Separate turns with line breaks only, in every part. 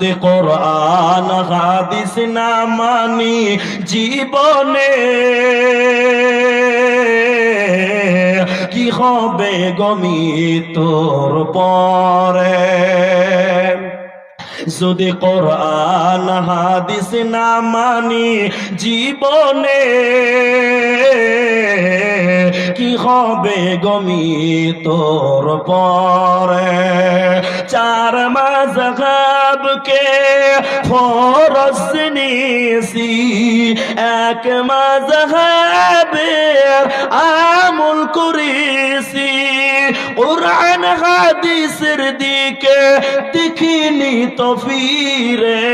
কোরআন, হাদিস না মানি জীবনে। কি হবে গমি তোর পরে? যদি কোরআন, হাদিস না মানি জীবনে কি হবে গমি তোর পরে? চার মাঝহাবকে ফরস নিয়েছি। এক মাঝহাবের আমল করেছি। কোরআন হাদিসের দিকে দেখিনি তো ফিরে।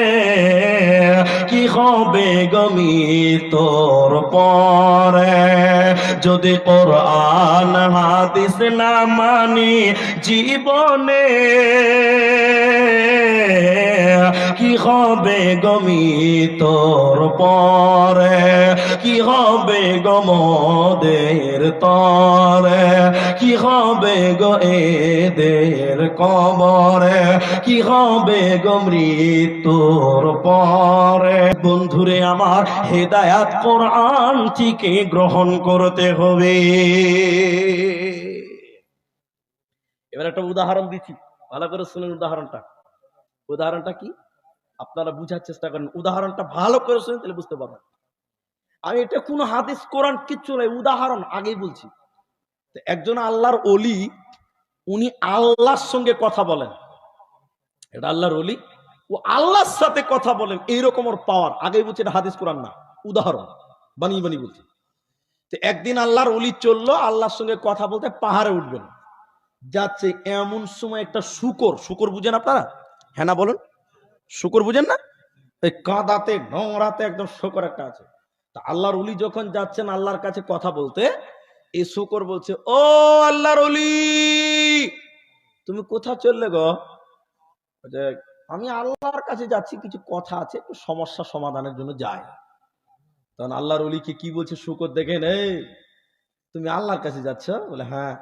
কি হবে গমি তোর পরে? যদি কোরআন হাদিস না মানি জীবনে কি হবে গমি তোর পরে? কি হবে গমদের তরে? কি হবে গো এদের কবরে? কি হবে গো মৃত্যুর পরে? বন্ধুরে, আমার হেদায়াত কোরআন থেকে গ্রহণ করতে হবে। এবার একটা উদাহরণ দিচ্ছি। ভালো করে শুনুন উদাহরণটা। উদাহরণটা কি? আপনারা বুঝার চেষ্টা করেন। উদাহরণটা ভালো করে তাহলে বুঝতে পারবেন। আমি এটা কোনো হাদিস, কোরআন কিচ্ছু নাই উদাহরণ আগেই বলছি। একজন আল্লাহর অলি উনি আল্লাহর সঙ্গে কথা বলেন। এটা আল্লাহর অলি ও আল্লাহর সাথে কথা বলেন। এইরকম ওর পাওয়ার আগেই বলছি এটা হাদিস, কোরআন না, উদাহরণ। বানিয়ে বানিয়ে বলছি। একদিন আল্লাহর অলি চলল, আল্লাহর সঙ্গে কথা বলতে পাহাড়ে উঠবেন। যাচ্ছে এমন সময় একটা শুকর শুকর বুঝেন আপনারা? হ্যাঁ না বলুন? শুকর বুঝেন না? এই কাদাতে, নোংরাতে একদম শুকর একটা আছে। তা আল্লাহর উলি যখন যাচ্ছেন আল্লাহর কাছে কথা বলতে, এই শুকর বলছে, ও আল্লাহর অলি তুমি কোথা চললে গো? আমি আল্লাহর কাছে যাচ্ছি, কিছু কথা আছে, একটু সমস্যা সমাধানের জন্য যাই তখন আল্লাহর অলিকে কি বলছে, শুকর দেখেন এই তুমি আল্লাহর কাছে যাচ্ছ? বলে হ্যাঁ।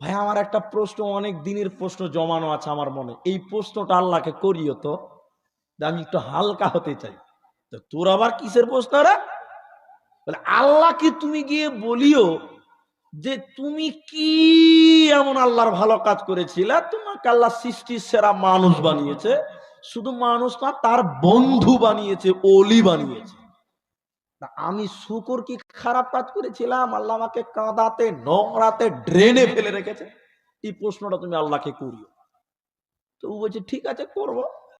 ভাই, আমার একটা প্রশ্ন, অনেক দিনের প্রশ্ন জমানো আছে আমার মনে। এই প্রশ্নটা আল্লাহকে করিও তো। আমি একটু হালকা হতে চাই। তো তোর আবার কিসের প্রশ্ন রে? বলে আল্লাহ কি তুমি গিয়ে বলিও যে তুমি কি এমন আল্লাহর ভালো কাজ করেছিলে? তোমাকে আল্লাহ সৃষ্টির সেরা মানুষ বানিয়েছে। শুধু মানুষ না, তার বন্ধু বানিয়েছে অলি বানিয়েছে। আমি শুকর কি খারাপ কাজ করেছিলাম? আল্লাহ আমাকে কাঁদাতে, নোংরাতে, ড্রেনে ফেলে রেখেছে। এই প্রশ্নটা তুমি আল্লাহকে করিও। তো বলছে, ঠিক আছে, করব।